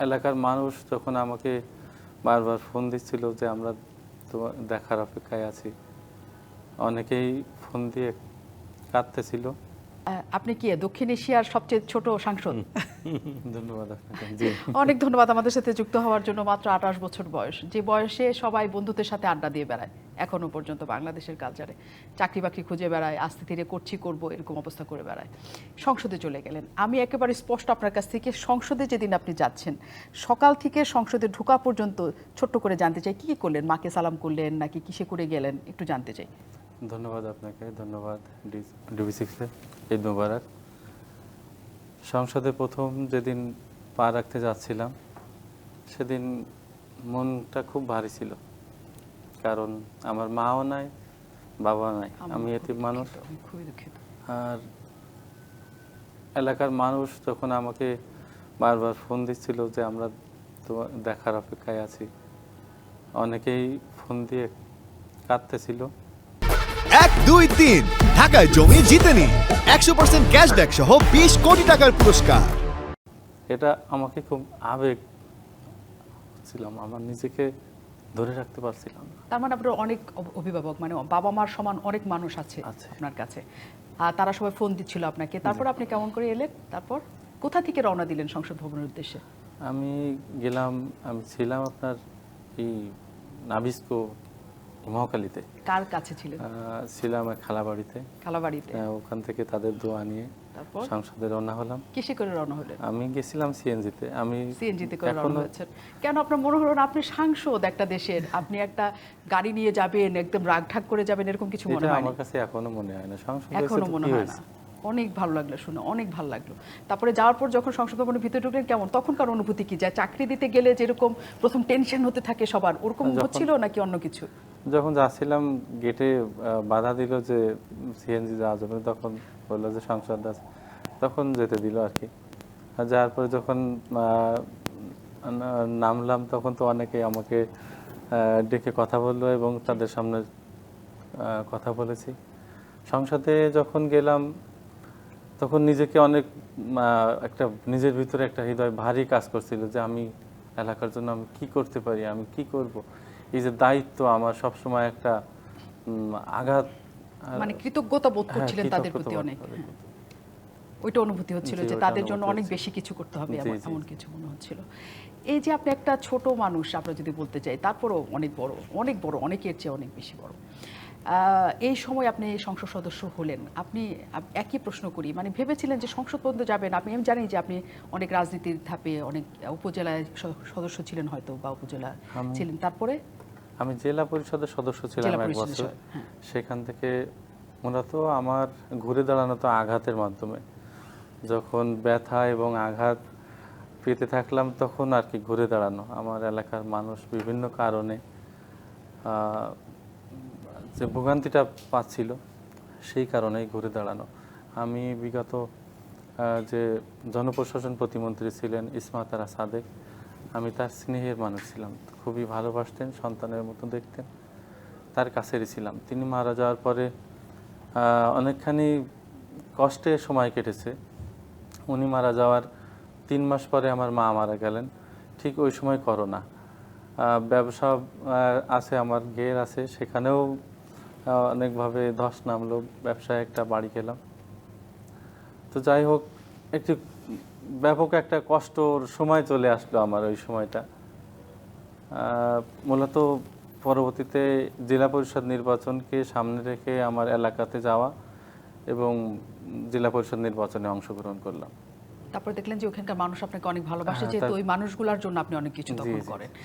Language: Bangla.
এলাকার মানুষ যখন আমাকে বারবার ফোন দিচ্ছিল যে আমরা তোমার, দেখার অপেক্ষায় আছি, অনেকেই ফোন দিয়ে কাঁদতেছিল। আপনি কি দক্ষিণ এশিয়ার সবচেয়ে ছোট সাংসদ? ধন্যবাদ অনেক ধন্যবাদ আমাদের সাথে যুক্ত হওয়ার জন্য মাত্র আঠাশ বছর বয়স। যে বয়সে সবাই বন্ধুদের সাথে আড্ডা দিয়ে বেড়ায় এখনও পর্যন্ত বাংলাদেশের কালচারে চাকরি বাকরি খুঁজে বেড়ায় আস্তে ধীরে করছি করব এরকম অবস্থা করে বেড়ায়। সংসদে চলে গেলেন। আমি একেবারে স্পষ্ট আপনার কাছ থেকে সংসদে যেদিন আপনি যাচ্ছেন সকাল থেকে সংসদে ঢোকা পর্যন্ত ছোট্ট করে জানতে চাই কি কি করলেন? মাকে সালাম করলেন নাকি কিসে করে গেলেন? একটু জানতে চাই। ধন্যবাদ আপনাকে ধন্যবাদ ডিবি সিক্সে ঈদ মুবারক। সংসদে প্রথম যেদিন পা রাখতে যাচ্ছিলাম সেদিন মনটা খুব ভারী ছিল। কারণ আমার মাও নাই বাবা নাই আমি এতিম মানুষ। খুবই দুঃখিত। আর এলাকার মানুষ যখন আমাকে বারবার ফোন দিচ্ছিল যে আমরা তোমার দেখার অপেক্ষায় আছি অনেকেই ফোন দিয়ে কাঁদতেছিল। এক দুই তিন। ঢাকায় জমি জিতে নিন একশো পার্সেন্ট ক্যাশব্যাক সহ বিশ কোটি টাকার পুরস্কার। এটা আমাকে খুব আবেগ ছিলাম আমার নিজেকে ধরে রাখতে পারছিলাম তার মানে আপনার অনেক অভিভাবক মানে বাবা মার সমান অনেক মানুষ আছে আছে। আপনার কাছে। আর তারা সবাই ফোন দিচ্ছিল আপনাকে। তারপর আপনি কেমন করে এলেন? তারপর? কোথা থেকে রওনা দিলেন সংসদ ভবনের উদ্দেশ্যে? আমি গেলাম আমি ছিলাম আপনার এই নাবিস্কো মহাকালীতে। কার কাছে আহ, ছিলাম এক খালাবাড়িতে। খালাবাড়িতে। ওখান থেকে তাদের দোয়া নিয়ে সংসদে রওনা হলাম। কিসে করে রওনা হলেন? আমি গেছিলাম সিএনজিতে। আমি সিএনজিতে করে রওনা হয়েছেন। কেন আপনার মনে হলো আপনি সাংসদ একটা দেশের? আপনি একটা গাড়ি নিয়ে যাবেন একদম রাগ ঢাক করে যাবেন এরকম কিছু মনে হয় আমার কাছে এখনও মনে হয় না। সংসদ এখনও মনে হয় না। অনেক ভালো লাগল শুনে অনেক ভালো লাগল। তারপরে যাওয়ার পর যখন সংসদ ভবনের ভিতরে ঢুকলেন কেমন? তখনকার অনুভূতি কি? যায় চাকরি দিতে গেলে যেরকম প্রথম টেনশন হতে থাকে সবার ওরকম হচ্ছিল নাকি অন্য কিছু? যখন যাচ্ছিলাম গেটে বাধা দিল যে সিএনজি যাওয়া যাবে তখন বলল যে সংসদ আছে। তখন যেতে দিল আর কি। যাওয়ার পরে যখন নামলাম, তখন তো অনেকে আমাকে ডেকে কথা বলল এবং তাদের সামনে কথা বলেছি। সংসদে যখন গেলাম, তখন নিজেকে অনেক একটা, নিজের ভিতরে একটা হৃদয় ভারী কাজ করছিল যে আমি এলাকার জন্য আমি কি করতে পারি, আমি কি করব? এই যে দায়িত্ব আমার সব সময় একটা আঘাত মানে কৃতজ্ঞতা বোধ হ্যাঁ, করছিলেন তাদের প্রতি অনেক। হ্যাঁ। ওইটা অনুভূতি হচ্ছিল যে তাদের জন্য অনেক বেশি কিছু করতে হবে এমন। কিছু মনে হচ্ছিল এই যে আপনি একটা ছোট মানুষ আমরা যদি বলতে চাই তারপরও অনেক বড় অনেক বড় অনেকের চেয়ে অনেক বেশি বড় এই সময় আপনি সংসদ সদস্য হলেন। আপনি একই প্রশ্ন করি। মানে ভেবেছিলেন যে সংসদ পর্যন্ত যাবেন। আপনি আমি জানি যে আপনি অনেক রাজনীতির ধাপে অনেক উপজেলায় সদস্য ছিলেন হয়তো বা উপজেলা ছিলেন। তারপরে? আমি জেলা পরিষদের সদস্য ছিলাম এক বছর। হ্যাঁ। সেখান থেকে মূলত আমার ঘুরে দাঁড়ানো তো আঘাতের মাধ্যমে। যখন ব্যথা এবং আঘাত পেতে থাকলাম তখন আর কি ঘুরে দাঁড়ানো। আমার এলাকার মানুষ বিভিন্ন কারণে আহ, যে ভোগান্তিটা পাচ্ছিল, সেই কারণেই ঘুরে দাঁড়ানো। আমি বিগত যে জনপ্রশাসন প্রতিমন্ত্রী ছিলেন ইসমাতারা সাদেক, আমি তার স্নেহের মানুষ ছিলাম। খুবই ভালোবাসতেন, সন্তানের মতো দেখতেন, তার কাছেরই ছিলাম। তিনি মারা যাওয়ার পরে অনেকখানি কষ্টে সময় কেটেছে। উনি মারা যাওয়ার তিন মাস পরে আমার মা মারা গেলেন। ঠিক ওই সময় করোনা। ব্যবসা আছে আমার গের আছে, সেখানেও অনেকভাবে ধস নামলো ব্যবসায় একটা বাড়ি গেলাম তো যাই হোক একটি ব্যাপক একটা কষ্টর সময় চলে আসলো আমার ওই সময়টা। মূলত পরবর্তীতে জেলা পরিষদ নির্বাচনকে সামনে রেখে আমার এলাকাতে যাওয়া এবং জেলা পরিষদ নির্বাচনে অংশগ্রহণ করলাম। তারপরে দেখলেন যে ওখানকার মানুষ আপনাকে অনেক ভালোবাসে হ্যাঁ, যেহেতু ওই মানুষগুলোর জন্য আপনি অনেক কিছু তখন করেন।